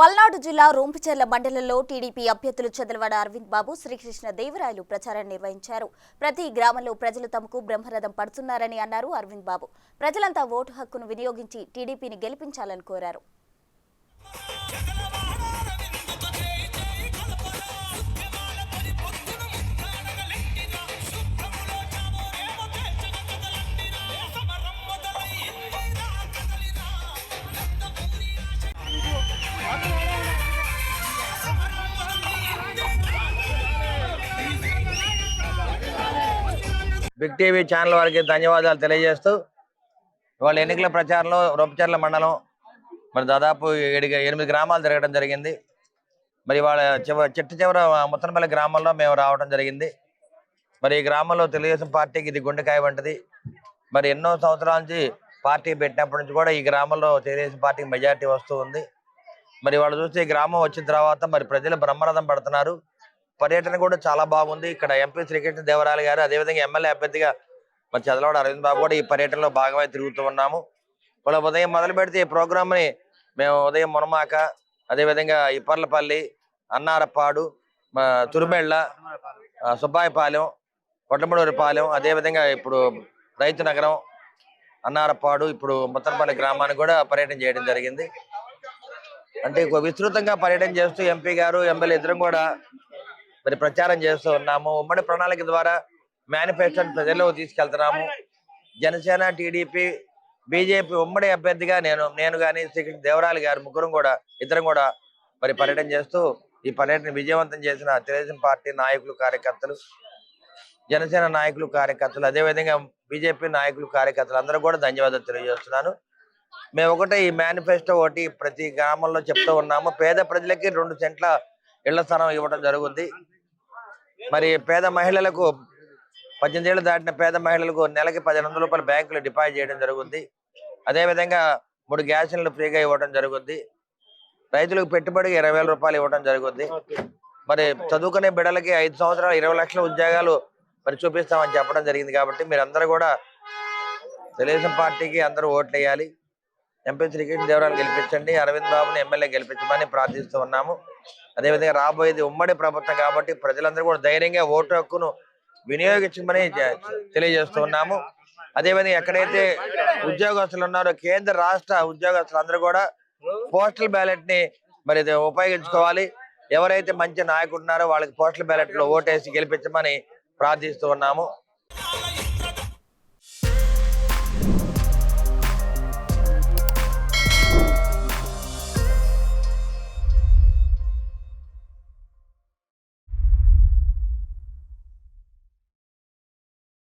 పల్నాడు జిల్లా రూంపిచెర్ల మండలంలో టీడీపీ అభ్యర్థులు చంద్రవాడ అరవింద్ బాబు శ్రీకృష్ణ దేవరాయలు ప్రచారం నిర్వహించారు. ప్రతి గ్రామంలో ప్రజలు తమకు బ్రహ్మరథం పడుతున్నారని అన్నారు అరవింద్ బాబు. ప్రజలంతా ఓటు హక్కును వినియోగించి టీడీపీని గెలిపించాలని కోరారు. బిగ్ టీవీ ఛానల్ వారికి ధన్యవాదాలు తెలియజేస్తూ ఇవాళ ఎన్నికల ప్రచారంలో రొంపచర్ల మండలం మరి దాదాపు ఏడు ఎనిమిది గ్రామాలు తిరగడం జరిగింది. మరి ఇవాళ చివ చిట్ట చివర ముత్తనపల్లి గ్రామంలో మేము రావడం జరిగింది. మరి ఈ గ్రామంలో తెలుగుదేశం పార్టీకి ఇది గుండెకాయ వంటిది. మరి ఎన్నో సంవత్సరాల నుంచి పార్టీ పెట్టినప్పటి నుంచి కూడా ఈ గ్రామంలో తెలుగుదేశం పార్టీకి మెజార్టీ వస్తూ ఉంది. మరి వాళ్ళు చూస్తే ఈ గ్రామం వచ్చిన తర్వాత మరి ప్రజలు బ్రహ్మరథం పడుతున్నారు. పర్యటన కూడా చాలా బాగుంది. ఇక్కడ ఎంపీ శ్రీకృష్ణ దేవరాయలు గారు అదేవిధంగా ఎమ్మెల్యే అభ్యర్థిగా మన చదలవాడ అరవింద్ బాబు కూడా ఈ పర్యటనలో భాగమై తిరుగుతూ ఉన్నాము. వాళ్ళ ఉదయం మొదలు పెడితే ఈ ప్రోగ్రామ్ని మేము ఉదయం మునమాక అదేవిధంగా ఇప్పర్లపల్లి అన్నారప్పాడు తురుమెళ్ళ సుబ్బాయిపాలెం కొట్టమడూరిపాలెం అదేవిధంగా ఇప్పుడు రైతు నగరం అన్నారపాడు ఇప్పుడు ముత్తనపల్లి గ్రామానికి కూడా పర్యటన చేయడం జరిగింది. అంటే విస్తృతంగా పర్యటన చేస్తూ ఎంపీ గారు ఎమ్మెల్యే ఇద్దరం కూడా మరి ప్రచారం చేస్తూ ఉన్నాము. ఉమ్మడి ప్రణాళిక ద్వారా మేనిఫెస్టోని ప్రజల్లోకి తీసుకెళ్తున్నాము. జనసేన టీడీపీ బీజేపీ ఉమ్మడి అభ్యర్థిగా నేను నేను కానీ శ్రీకృష్ణ దేవరాలు గారు ముగ్గురం కూడా ఇద్దరం కూడా మరి పర్యటన చేస్తూ ఈ పర్యటన విజయవంతం చేసిన తెలుగుదేశం పార్టీ నాయకులు కార్యకర్తలు జనసేన నాయకులు కార్యకర్తలు అదేవిధంగా బీజేపీ నాయకులు కార్యకర్తలు అందరూ కూడా ధన్యవాదాలు తెలియజేస్తున్నాను. మేము ఒకటే ఈ మేనిఫెస్టో ఒకటి ప్రతి గ్రామంలో చెప్తూ ఉన్నాము. పేద ప్రజలకి రెండు సెంట్ల ఇళ్ళ స్థలం ఇవ్వడం జరుగుతుంది మరి పేద మహిళలకు పద్దెనిమిది ఏళ్ళు దాటిన పేద మహిళలకు నెలకి పదిహేను వందల రూపాయలు బ్యాంకులో డిపాజిట్ చేయడం జరుగుతుంది అదేవిధంగా మూడు గ్యాస్ సిలిండర్లు ఫ్రీగా ఇవ్వడం జరుగుతుంది రైతులకు పెట్టుబడికి ఇరవై వేల రూపాయలు ఇవ్వడం జరుగుతుంది మరి చదువుకునే బిడ్డలకి ఐదు సంవత్సరాలు ఇరవై లక్షల ఉద్యోగాలు మరి చూపిస్తామని చెప్పడం జరిగింది కాబట్టి మీరందరూ కూడా తెలుగుదేశం పార్టీకి అందరూ ఓట్లు వేయాలి ఎంపీ శ్రీకృష్ణ దేవరాలు గెలిపించండి అరవింద్ బాబుని ఎమ్మెల్యే గెలిపించమని ప్రార్థిస్తూ ఉన్నాము. అదేవిధంగా రాబోయేది ఉమ్మడి ప్రభుత్వం కాబట్టి ప్రజలందరూ కూడా ధైర్యంగా ఓటు హక్కును వినియోగించమని తెలియజేస్తూ ఉన్నాము. అదేవిధంగా ఎక్కడైతే ఉద్యోగస్తులు ఉన్నారో కేంద్ర రాష్ట్ర ఉద్యోగస్తులు అందరూ కూడా పోస్టల్ బ్యాలెట్ని మరి ఉపయోగించుకోవాలి. ఎవరైతే మంచి నాయకుడున్నారో వాళ్ళకి పోస్టల్ బ్యాలెట్లో ఓటేసి గెలిపించమని ప్రార్థిస్తూ ఉన్నాము.